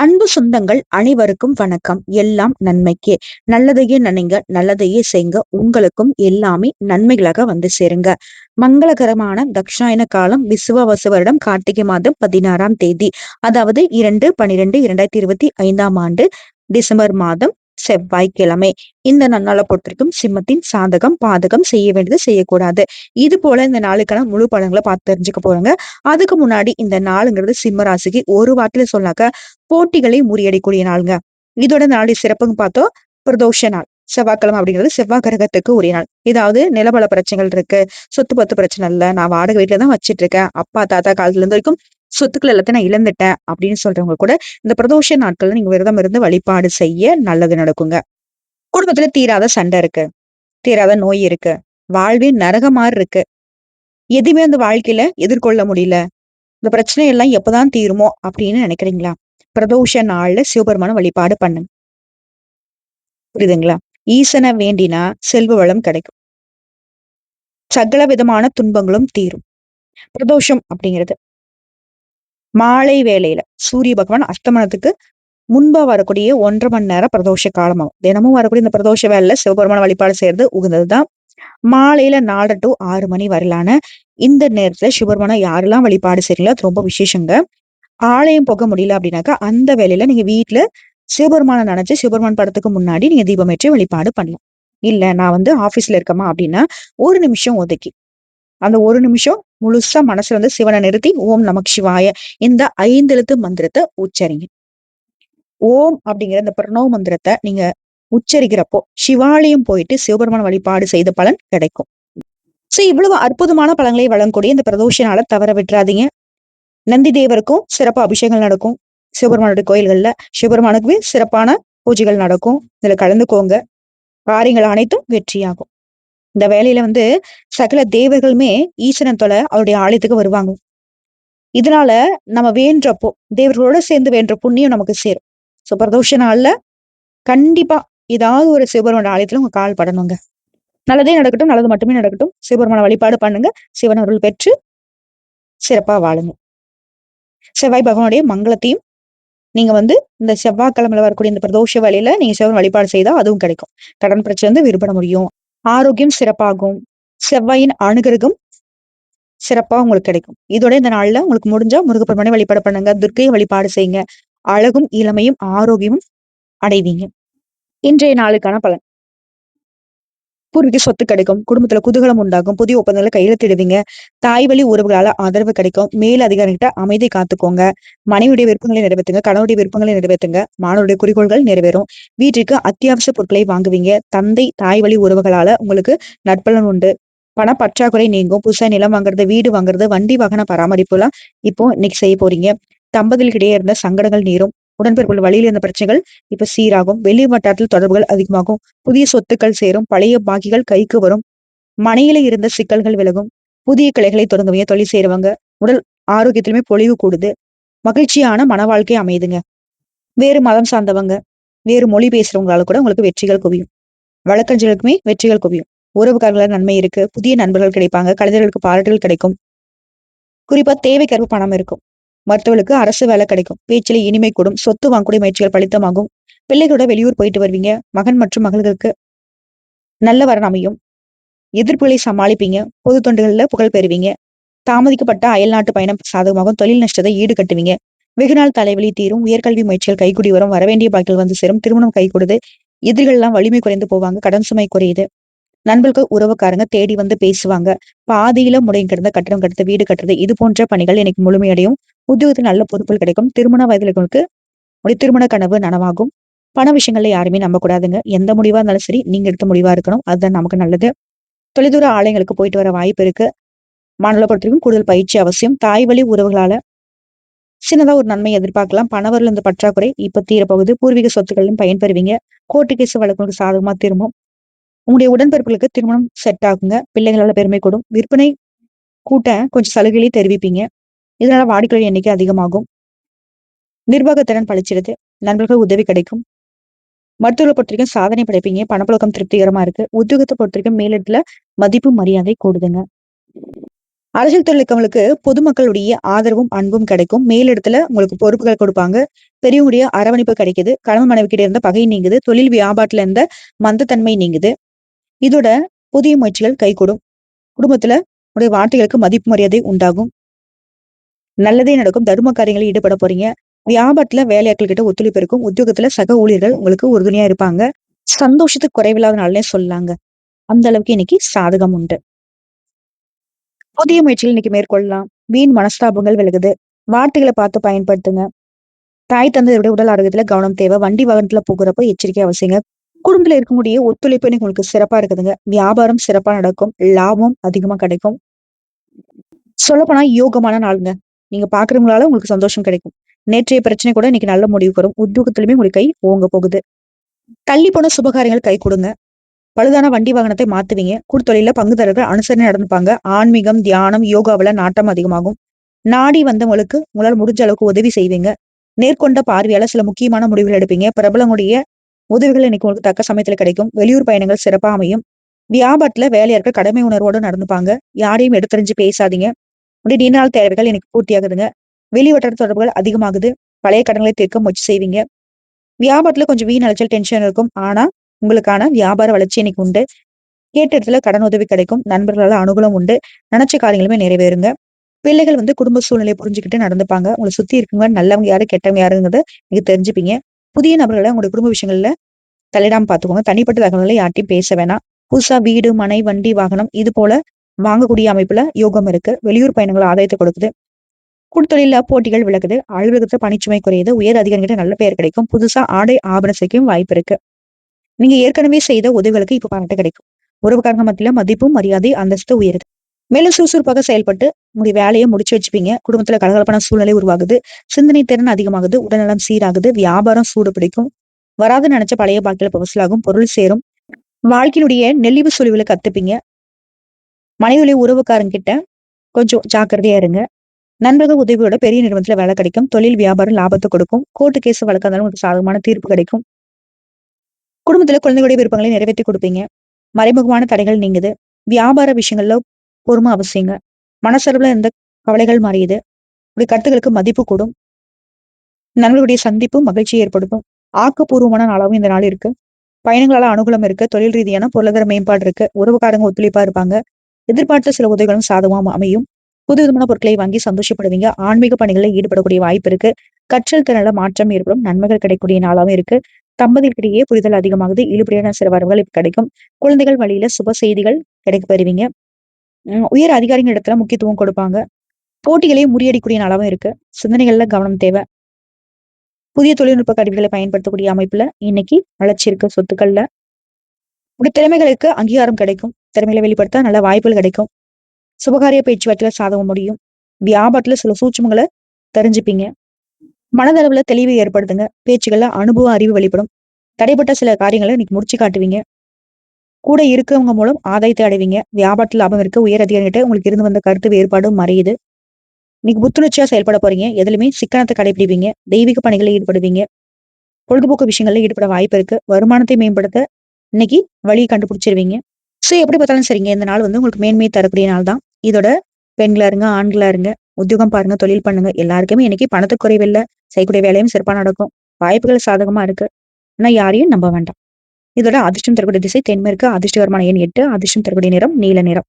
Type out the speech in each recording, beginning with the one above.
அன்பு சொந்தங்கள் அனைவருக்கும் வணக்கம். எல்லாம் நன்மைக்கே. நல்லதையே நினைங்க நல்லதையே செய்ங்க. உங்களுக்கும் எல்லாமே நன்மைகளாக வந்து சேருங்க. மங்களகரமான தக்ஷாயன காலம் விசுவவச வருடம் கார்த்திகை மாதம் பதினாறாம் தேதி. அதாவது இரண்டு பனிரெண்டு இரண்டாயிரத்தி இருபத்தி ஐந்தாம் ஆண்டு டிசம்பர் மாதம் செவ்வாய்க்கிழமை. இந்த நன்னாளை பொறுத்திருக்கும் சிம்மத்தின் சாதகம் பாதகம் செய்ய வேண்டியது செய்யக்கூடாது. இது போல இந்த நாளுக்கான முழு பலன்களை பார்த்து தெரிஞ்சுக்க போறாங்க. அதுக்கு முன்னாடி இந்த நாளுங்கிறது சிம்ம ராசிக்கு ஒரு வாட்டில சொன்னாக்க போட்டிகளை முறியடிக்கூடிய நாளுங்க. இதோட நாளை சிறப்புங்க பார்த்தோம் பிரதோஷ நாள். செவ்வாய்க்கிழமை அப்படிங்கிறது செவ்வாய் கிரகத்துக்கு உரிய நாள். ஏதாவது நிலபல பிரச்சனைகள் இருக்கு சொத்து பத்து பிரச்சனை இல்ல நான் வாடகை வீட்டுல தான் வச்சிட்டு இருக்கேன். அப்பா தாத்தா காலத்துல இருந்து வரைக்கும் சொத்துக்கள் எல்லாத்தையும் நான் இழந்துட்டேன் அப்படின்னு சொல்றவங்க கூட இந்த பிரதோஷ நாட்கள்ல நீங்க விரதம் இருந்து வழிபாடு செய்ய நல்லது நடக்குங்க. குடும்பத்துல தீராத சண்டை இருக்கு. தீராத நோய் இருக்கு. வாழ்வே நரக மாதிரி இருக்கு. எதுவுமே அந்த வாழ்க்கையில எதிர்கொள்ள முடியல. இந்த பிரச்சனை எல்லாம் எப்பதான் தீருமோ அப்படின்னு நினைக்கிறீங்களா? பிரதோஷ நாள்ல சிவபெருமான வழிபாடு பண்ணுங்க. புரியுதுங்களா? ஈசனை வேண்டினா செல்வ வளம் கிடைக்கும். சகல விதமான துன்பங்களும் தீரும். பிரதோஷம் அப்படிங்கிறது. மாலை வேளையில சூரிய பகவான் அஸ்தமனத்துக்கு முன்பா வரக்கூடிய ஒன்றரை மணி நேரம் பிரதோஷ காலமாகும். தினமும் வரக்கூடிய இந்த பிரதோஷ வேலையில சிவபெருமான வழிபாடு செய்யறது உகந்ததுதான். மாலையில நாலு டு ஆறு மணி வரலான இந்த நேரத்துல சிவபெருமான யாரெல்லாம் வழிபாடு செய்யல அது ரொம்ப விசேஷங்க. ஆலயம் போக முடியல அப்படின்னாக்கா அந்த வேலையில நீங்க வீட்டுல சிவபெருமான நினைச்சு சிவபெருமான் படத்துக்கு முன்னாடி நீங்க தீபமேற்றி வழிபாடு பண்ணலாம். இல்ல நான் வந்து ஆபீஸ்ல இருக்கமா அப்படின்னா ஒரு நிமிஷம் ஒதுக்கி. அந்த ஒரு நிமிஷம் முழுசா மனசுல வந்து சிவனை நிறுத்தி ஓம் நமக் சிவாய இந்த ஐந்து எழுத்து மந்திரத்தை உச்சரிங்க. ஓம் அப்படிங்கிற இந்த பிரணவ மந்திரத்தை நீங்க உச்சரிக்கிறப்போ சிவாலயம் போயிட்டு சிவபெருமான் வழிபாடு செய்த பலன் கிடைக்கும். சோ இவ்வளவு அற்புதமான பலன்களை வழங்கக்கூடிய இந்த பிரதோஷ நாளை தவற விட்டுறாதீங்க. நந்தி தேவருக்கும் சிறப்பு அபிஷேகங்கள் நடக்கும். சிவபெருமானுடைய கோயில்கள்ல சிவபெருமானுக்கு சிறப்பான பூஜைகள் நடக்கும். இதுல கலந்துக்கோங்க. காரியங்கள் அனைத்தும் வெற்றியாகும். இந்த வேலையில வந்து சகல தேவர்களுமே ஈஸ்வரன் தொலை அவருடைய ஆலயத்துக்கு வருவாங்க. இதனால நம்ம வேண்டப்போ தேவர்களோட சேர்ந்து வேண்ட புண்ணியம் நமக்கு சேரும். சோ பிரதோஷ நாள்ல கண்டிப்பா ஏதாவது ஒரு சிவபெருமான ஆலயத்துல உங்க கால் படணுங்க. நல்லதே நடக்கட்டும் நல்லது மட்டுமே நடக்கட்டும். சிவபெருமான வழிபாடு பண்ணுங்க. சிவன் அருள் பெற்று சிறப்பா வாழுங்க. செவ்வாய் பகவானுடைய மங்களத்தையும் நீங்க வந்து இந்த செவ்வாய்க்கிழமையில வரக்கூடிய இந்த பிரதோஷ வேலையில நீங்க சிவன் வழிபாடு செய்தா அதுவும் கிடைக்கும். கடன் பிரச்சனை வந்து விடுபட முடியும். ஆரோக்கியம் சிறப்பாகும். செவ்வாயின் அனுகிரகம் சிறப்பா உங்களுக்கு கிடைக்கும். இதோட இந்த நாள்ல உங்களுக்கு முடிஞ்சா முருகப்பெருமானை வழிபாடு பண்ணுங்க. துர்க்கையை வழிபாடு செய்யுங்க. அழகும் இளமையும் ஆரோக்கியமும் அடைவீங்க. இன்றைய நாளுக்கான பலன். பூர்வீக சொத்து கிடைக்கும் குடும்பத்துல குதூகலம் உண்டாகும் புதிய ஒப்பந்தங்களை கையெழுத்திடுவீங்க தாய் வழி உறவுகளால ஆதரவு கிடைக்கும். மேல் அதிகாரிகிட்ட அமைதி காத்துக்கோங்க. மனைவியுடைய விருப்பங்களை நிறைவேற்றுங்க கணவருடைய விருப்பங்களை நிறைவேற்றுங்க. மாணவருடைய குறிக்கோள்கள் நிறைவேறும். வீட்டுக்கு அத்தியாவசிய பொருட்களை வாங்குவீங்க. தந்தை தாய் வழி உறவுகளால உங்களுக்கு நட்பலன் உண்டு. பண பற்றாக்குறை நீங்கும். புதுசா நிலம் வாங்குறது வீடு வாங்குறது வண்டி வாகன பராமரிப்பு எல்லாம் இப்போ இன்னைக்கு செய்ய போறீங்க. தம்பதிகளுக்கிடையே இருந்த சங்கடங்கள் நீரும். உடன்பிறப்புள்ள வழியில் இருந்த பிரச்சனைகள் இப்ப சீராகும். வெளி வட்டாரத்தில் தொடர்புகள் அதிகமாகும். புதிய சொத்துக்கள் சேரும். பழைய பாக்கிகள் கைக்கு வரும். மனையில இருந்த சிக்கல்கள் விலகும். புதிய கிளைகளை தொடங்குவீங்க தொழில் செய்யறவங்க உடல் ஆரோக்கியத்திலுமே பொழிவு கூடுது. மகிழ்ச்சியான மன வாழ்க்கை அமையுதுங்க. வேறு மதம் சார்ந்தவங்க வேறு மொழி பேசுறவங்களால கூட உங்களுக்கு வெற்றிகள் குவியும். வழக்கறிஞர்களுக்குமே வெற்றிகள் குவியும். உறவுக்காரர்கள நன்மை இருக்கு. புதிய நண்பர்கள் கிடைப்பாங்க. கலைஞர்களுக்கு பாராட்டுகள் கிடைக்கும். குறிப்பா தேவைக்கேற்ப பணம் இருக்கும். மருத்துவர்களுக்கு அரசு வேலை கிடைக்கும். பேச்சில இனிமை கூடும். சொத்து வாங்கக்கூடிய முயற்சிகள் பலித்தமாகும். பிள்ளைகளோட வெளியூர் போயிட்டு வருவீங்க. மகன் மற்றும் மகள்களுக்கு நல்ல வரன் அமையும். எதிர்ப்புகளை சமாளிப்பீங்க. பொது தொண்டுகளில் புகழ் பெறுவீங்க. தாமதிக்கப்பட்ட அயல்நாட்டு பயணம் சாதகமாகும். தொழில் நஷ்டத்தை ஈடுகட்டுவீங்க. வெகுநாள் தலைவலி தீரும். உயர்கல்வி முயற்சிகள் கைகூடி வரும். வரவேண்டிய பாக்கிகள் வந்து சேரும். திருமணம் கைகூடுது. எதிர்கள் எல்லாம் வலிமை குறைந்து போவாங்க. கடன் சுமை குறையுது. நண்பர்கள் உறவுக்காரங்க தேடி வந்து பேசுவாங்க. பாதியில முடியும் கிடந்த கட்டணம் கட்டுறது வீடு கட்டுறது இது போன்ற பணிகள் எனக்கு முழுமையடையும். உத்தியோகத்தில் நல்ல பொறுப்புகள் கிடைக்கும். திருமண வயதிலுக்கு உடைய திருமண கனவு நனவாகும். பண விஷயங்கள்ல யாருமே நம்பக்கூடாதுங்க. எந்த முடிவா இருந்தாலும் சரி நீங்க எடுத்த முடிவா இருக்கணும். அதுதான் நமக்கு நல்லது. தொலைதூர ஆலயங்களுக்கு போயிட்டு வர வாய்ப்பு இருக்கு. மாநில பொறுத்தவரைக்கும் கூடுதல் பயிற்சி அவசியம். தாய் வழி உறவுகளால சின்னதா ஒரு நன்மை எதிர்பார்க்கலாம். பணவரில் இருந்த பற்றாக்குறை இப்ப தீரப்போகுது. பூர்வீக சொத்துக்களும் பயன்பெறுவீங்க. கோர்ட்டு கேஸ் வழக்குகளுக்கு சாதகமா திரும்பும். உங்களுடைய உடன்பிறப்புகளுக்கு திருமணம் செட் ஆகுங்க. பிள்ளைகளால பெருமை கூடும். விற்பனை கூட்ட கொஞ்சம் சலுகையிலே தெரிவிப்பீங்க. இதனால வாடிக்கையாளர் எண்ணிக்கை அதிகமாகும். நிர்வாகத்திறன் பழிச்சிடுது நண்பர்கள் உதவி கிடைக்கும். மருத்துவ பொறுத்த வரைக்கும் சாதனை படைப்பீங்க. பணப்புழக்கம் திருப்திகரமா இருக்கு. உத்தியோகத்தை பொறுத்த வரைக்கும் மேலிடத்துல மதிப்பு மரியாதை கூடுதுங்க. அரசியல் தொழிலுக்கவங்களுக்கு பொதுமக்களுடைய ஆதரவும் அன்பும் கிடைக்கும். மேலிடத்துல உங்களுக்கு பொறுப்புகள் கொடுப்பாங்க. பெரியவங்களுடைய அரவணைப்பு கிடைக்குது. கணவன் மனைவி கிட்ட இருந்த பகை நீங்குது. தொழில் வியாபாரத்துல இருந்த மந்தத்தன்மை நீங்குது. இதோட புதிய முயற்சிகள் கைகூடும். குடும்பத்துல உடைய வார்த்தைகளுக்கு மதிப்பு மரியாதை உண்டாகும். நல்லதே நடக்கும். தர்ம காரியங்களில் ஈடுபட போறீங்க. வியாபாரத்துல வேலையாட்கள் கிட்ட ஒத்துழைப்பு இருக்கும். உத்தியோகத்துல சக ஊழியர்கள் உங்களுக்கு உறுதுணையா இருப்பாங்க. சந்தோஷத்துக்கு குறைவில்லாத நாள்னே சொல்லலாங்க அந்த அளவுக்கு இன்னைக்கு சாதகம் உண்டு. புதிய முயற்சிகள் இன்னைக்கு மேற்கொள்ளலாம். வீண் மனஸ்தாபங்கள் விலகுது. வார்த்தைகளை பார்த்து பயன்படுத்துங்க. தாய் தந்தையுடைய உடல் ஆரோக்கியத்துல கவனம் தேவை. வண்டி வாகனத்துல போகிறப்ப எச்சரிக்கை அவசியங்க. குடும்பத்துல இருக்கக்கூடிய ஒத்துழைப்பு உங்களுக்கு சிறப்பா இருக்குதுங்க. வியாபாரம் சிறப்பா நடக்கும். லாபம் அதிகமா கிடைக்கும். சொல்லப்போனா யோகமான நாளுங்க. நீங்க பாக்குறவங்களால உங்களுக்கு சந்தோஷம் கிடைக்கும். நேற்றைய பிரச்சனை கூட இன்னைக்கு நல்ல முடிவு வரும். உத்தியோகத்திலுமே உங்களுக்கு கை ஓங்க போகுது. தள்ளி போன சுபகாரியங்கள் கை கொடுங்க. பழுதான வண்டி வாகனத்தை மாத்துவீங்க. கூடுதொழில பங்குதாரர்கள் அனுசரணை நடந்துப்பாங்க. ஆன்மீகம் தியானம் யோகாவில நாட்டம் அதிகமாகும். நாடி வந்தவங்களுக்கு உங்களால் முடிஞ்ச அளவுக்கு உதவி செய்வீங்க. நேர்கொண்ட பார்வையால சில முக்கியமான முடிவுகள் எடுப்பீங்க. பிரபலங்களுடைய உதவிகள் இன்னைக்கு உங்களுக்கு தக்க சமயத்துல கிடைக்கும். வெளியூர் பயணங்கள் சிறப்பா அமையும். வியாபாரத்துல வேலையாட்கள் கடமை உணர்வோடு நடந்துப்பாங்க. யாரையும் எடுத்தறிஞ்சு பேசாதீங்க. உடைய நீண்ட நாள் தேவைகள் எனக்கு பூர்த்தியாகுதுங்க. வெளிவட்டார தொடர்புகள் அதிகமாகுது. பழைய கடன்களை தீர்க்க முயற்சி செய்வீங்க. வியாபாரத்துல கொஞ்சம் வீண் அலைச்சல் டென்ஷன் இருக்கும். ஆனா உங்களுக்கான வியாபார வளர்ச்சி இன்னைக்கு உண்டு. கேட்ட இடத்துல கடன் உதவி கிடைக்கும். நண்பர்களால் அனுகூலம் உண்டு. நினைச்ச காரியங்களுமே நிறைவேறுங்க. பிள்ளைகள் வந்து குடும்ப சூழ்நிலையை புரிஞ்சுக்கிட்டு நடந்துப்பாங்க. உங்களை சுத்தி இருக்கவங்க நல்லவங்க யாரு கெட்டவங்க யாருங்கிறத நீங்க தெரிஞ்சுப்பீங்க. புதிய நபர்களை உங்களுடைய குடும்ப விஷயங்கள்ல தலையிடாம பாத்துக்கோங்க. தனிப்பட்ட தகவல்களை யார்ட்டையும் பேச வேணாம். புதுசா வீடு மனை வண்டி வாகனம் இது போல வாங்கக்கூடிய அமைப்புல யோகம் இருக்கு. வெளியூர் பயணங்கள் ஆதாயத்தை கொடுக்குது. குடுத்தொழில போட்டிகள் விளக்குது. அலுவலகத்துல பணிச்சுமை குறையுது. உயர் அதிகாரிகிட்ட நல்ல பெயர் கிடைக்கும். புதுசா ஆடை ஆபரண சேர்க்கையும் வாய்ப்பு இருக்கு. நீங்க ஏற்கனவே செய்த உதவிகளுக்கு இப்ப பாராட்டு கிடைக்கும். உறவுக்காரங்க மத்தியில மதிப்பும் மரியாதை அந்தஸ்து உயருது. மேலும் சுறுசுறுப்பாக செயல்பட்டு உங்களுடைய வேலையை முடிச்சு வச்சுப்பீங்க. குடும்பத்துல கலகலப்பான சூழ்நிலை உருவாகுது. சிந்தனை திறன் அதிகமாகுது. உடல்நலம் சீராகுது. வியாபாரம் சூடு பிடிக்கும். வராது நினைச்ச பழைய பாக்கில பவசலாகும் பொருள் சேரும். வாழ்க்கையினுடைய நெல்லிவு சுழிவுல கத்துப்பீங்க. மனைவியுடைய உறவுக்காரங்க கிட்ட கொஞ்சம் ஜாக்கிரதையா இருங்க. நண்பர்கள் உதவியோட பெரிய நிறுவனத்துல வேலை கிடைக்கும். தொழில் வியாபாரம் லாபத்தை கொடுக்கும். கோர்ட்டு கேஸ் வழக்காதாலும் உங்களுக்கு சாதகமான தீர்ப்பு கிடைக்கும். குடும்பத்துல குழந்தைகளுடைய விருப்பங்களை நிறைவேற்றி கொடுப்பீங்க. மறைமுகமான தடைகள் நீங்குது. வியாபார விஷயங்கள்ல பொறுமை அவசியங்க. மனசளவுல இருந்த கவலைகள் மாறியுது உடைய கருத்துக்களுக்கு மதிப்பு கூடும். நண்பர்களுடைய சந்திப்பு மகிழ்ச்சியை ஏற்படுத்தும். ஆக்கப்பூர்வமான நாளாகவும் இந்த நாள் இருக்கு. பயணங்களால அனுகூலம் இருக்கு. தொழில் ரீதியான பொருளாதார மேம்பாடு இருக்கு. உறவுக்காரங்க ஒத்துழைப்பா இருப்பாங்க. எதிர்பார்த்த சில உதவிகளும் சாதகமாக அமையும். புது விதமான பொருட்களை வாங்கி சந்தோஷப்படுவீங்க. ஆன்மீக பணிகளில் ஈடுபடக்கூடிய வாய்ப்பு இருக்கு. கற்றல் திறனில் மாற்றம் ஏற்படும். நன்மைகள் கிடைக்கக்கூடிய நாளாகவும் இருக்கு. தம்பதிகளிடையே புரிதல் அதிகமாகுது. இழுபடியான சில வரவுகள் இப்ப கிடைக்கும். குழந்தைகள் வழியில சுப செய்திகள் கிடைக்க பெறுவீங்க உயர் அதிகாரிகள் இடத்துல முக்கியத்துவம் கொடுப்பாங்க. போட்டிகளையும் முறியடிக்கூடிய அளவும் இருக்கு. சிந்தனைகள்ல கவனம் தேவை. புதிய தொழில்நுட்ப கருவிகளை பயன்படுத்தக்கூடிய அமைப்புல இன்னைக்கு வளர்ச்சி இருக்கு சொத்துக்கள்ல. உடைய திறமைகளுக்கு அங்கீகாரம் கிடைக்கும். திறமையில வெளிப்படுத்த நல்ல வாய்ப்புகள் கிடைக்கும். சுபகாரிய பேச்சுவார்த்தையில சாதகம் முடியும். வியாபாரத்துல சில சூட்சமங்களை தெரிஞ்சுப்பீங்க. மனதளவுல தெளிவை ஏற்படுத்துங்க. பேச்சுகள்ல அனுபவ அறிவு வெளிப்படும். தடைப்பட்ட சில காரியங்களை இன்னைக்கு முடிச்சு காட்டுவீங்க. கூட இருக்கவங்க மூலம் ஆதாயத்தை அடைவீங்க. வியாபாரத்தில் லாபம் இருக்கு உயர் அதிகாரிகிட்ட உங்களுக்கு இருந்து வந்த கருத்து வேறுபாடும் மறையுது. இன்னைக்கு புத்துணர்ச்சியா செயல்பட போறீங்க. எதுலையுமே சிக்கனத்தை கடைபிடிப்பீங்க. தெய்வீக பணிகளில் ஈடுபடுவீங்க. பொழுதுபோக்கு விஷயங்கள்ல ஈடுபட வாய்ப்பு இருக்கு. வருமானத்தை மேம்படுத்த இன்னைக்கு வழியை கண்டுபிடிச்சிருவீங்க. ஸோ எப்படி பார்த்தாலும் சரிங்க. இந்த நாள் வந்து உங்களுக்கு மேன்மையை தரக்கூடிய நாள் தான். இதோட பெண்களா இருங்க ஆண்களா இருங்க உத்தியோகம் பாருங்க தொழில் பண்ணுங்க. எல்லாருக்குமே இன்னைக்கு பணத்து குறைவில்லை செய்யக்கூடிய வேலையும் சிறப்பா நடக்கும். வாய்ப்புகள் சாதகமா இருக்கு. ஆனா யாரையும் நம்ப வேண்டாம். இதோட அதிர்ஷ்டம் தரக்கூடிய திசை தென்மேற்கு அதிர்ஷ்டகரமான எண் எட்டு அதிர்ஷ்டம் தரக்கூடிய நிறம் நீல நிறம்.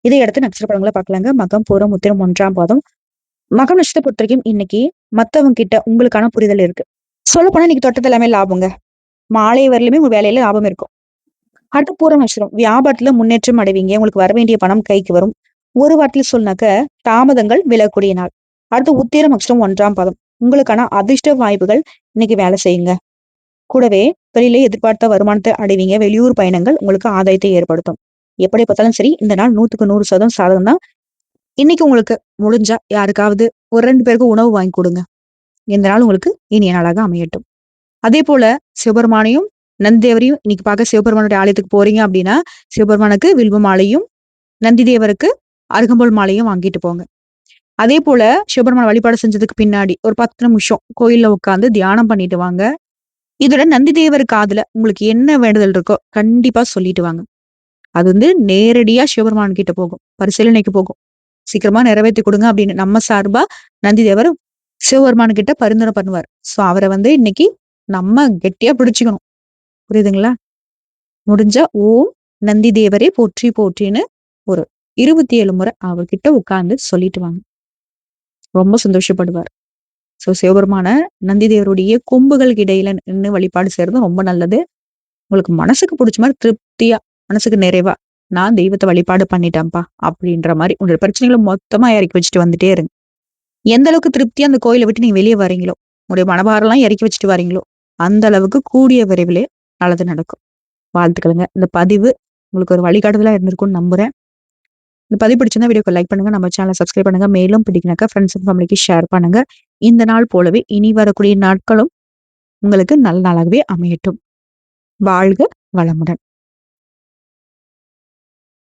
இதை அடுத்து நட்சத்திர படங்களை பார்க்கலாங்க. மகம் பூரம் உத்திரம் ஒன்றாம் பாதம். மகம் நட்சத்திர பொறுத்த வரைக்கும் இன்னைக்கு மத்தவங்க கிட்ட உங்களுக்கான புரிதல் இருக்கு. சொல்ல போனா இன்னைக்கு தொட்டது எல்லாமே லாபங்க. மாலை வரலுமே உங்க வேலையில லாபம் இருக்கும். அடுத்து பூரம் நட்சத்திரம். வியாபாரத்துல முன்னேற்றம் அடைவீங்க. உங்களுக்கு வர வேண்டிய பணம் கைக்கு வரும். ஒரு வாரத்தில் சொன்னாக்க தாமதங்கள் விலகக்கூடிய நாள். அடுத்து உத்திரம் நட்சத்திரம் ஒன்றாம் பாதம். உங்களுக்கான அதிர்ஷ்ட வாய்ப்புகள் இன்னைக்கு வேலை செய்யுங்க. கூடவே தொழிலே எதிர்பார்த்த வருமானத்தை அடைவீங்க. வெளியூர் பயணங்கள் உங்களுக்கு ஆதாயத்தை ஏற்படுத்தும். எப்படி பார்த்தாலும் சரி இந்த நாள் நூத்துக்கு நூறு சதம் சாதகம் தான். இன்னைக்கு உங்களுக்கு முடிஞ்சா யாருக்காவது ஒரு ரெண்டு பேருக்கு உணவு வாங்கி கொடுங்க. இந்த நாள் உங்களுக்கு இனிய நாளாக அமையட்டும். அதே போல சிவபெருமானையும் நந்திதேவரையும் இன்னைக்கு பார்க்க சிவபெருமானுடைய ஆலயத்துக்கு போறீங்க அப்படின்னா சிவபெருமானுக்கு வில்வ மாலையும் நந்தி தேவருக்கு அருகம்போல் மாலையும் வாங்கிட்டு போங்க. அதே போல சிவபெருமான வழிபாடு செஞ்சதுக்கு பின்னாடி ஒரு பத்து நிமிஷம் கோயில்ல உட்காந்து தியானம் பண்ணிட்டு வாங்க. இதோட நந்தி தேவர் காதுல உங்களுக்கு என்ன வேண்டுதல் இருக்கோ கண்டிப்பா சொல்லிட்டு வாங்க. அது வந்து நேரடியா சிவபெருமான் கிட்ட போகும். பரிசீலனைக்கு போகும். சீக்கிரமா நிறைவேற்றி கொடுங்க அப்படின்னு நம்ம சார்பா நந்தி தேவர் சிவபெருமான் கிட்ட பரிந்துரை பண்ணுவார். சோ அவரை வந்து இன்னைக்கு நம்ம கெட்டியா பிடிச்சுக்கணும். புரியுதுங்களா? முடிஞ்சா ஓம் நந்தி தேவரே போற்றி போற்றின்னு ஒரு இருபத்தி ஏழு முறை அவர்கிட்ட உட்கார்ந்து சொல்லிட்டு வாங்க. ரொம்ப சந்தோஷப்படுவார். ஸோ சிவபெருமான நந்தி தேவருடைய கொம்புகளுக்கு இடையில நின்று வழிபாடு செய்யறது ரொம்ப நல்லது. உங்களுக்கு மனசுக்கு பிடிச்ச மாதிரி திருப்தியா மனசுக்கு நிறைவா நான் தெய்வத்தை வழிபாடு பண்ணிட்டேன்ப்பா அப்படின்ற மாதிரி உங்களோட பிரச்சனைகளை மொத்தமா இறக்கி வச்சுட்டு வந்துட்டே இருங்க. எந்த அளவுக்கு திருப்தியா அந்த கோயிலை விட்டு நீங்க வெளியே வரீங்களோ உங்களுடைய மனபாரெல்லாம் இறக்கி வச்சுட்டு வரீங்களோ அந்த அளவுக்கு கூடிய விரைவிலே நல்லது நடக்கும். வாழ்த்துக்களுங்க. இந்த பதிவு உங்களுக்கு ஒரு வழிகாட்டுதலா இருந்திருக்கும்னு நம்புறேன். இந்த பதிவு பிடிச்சிருந்தா வீடியோக்கு லைக் பண்ணுங்க. நம்ம சேனலை சப்ஸ்கிரைப் பண்ணுங்க. மேலும் பிடிக்கினாக்கா ஃப்ரெண்ட்ஸ் அண்ட் ஃபேமிலிக்கு ஷேர் பண்ணுங்க. இந்த நாள் போலவே இனி வரக்கூடிய நாட்களும் உங்களுக்கு நல்ல நாளாகவே அமையட்டும். வாழ்க வளமுடன்.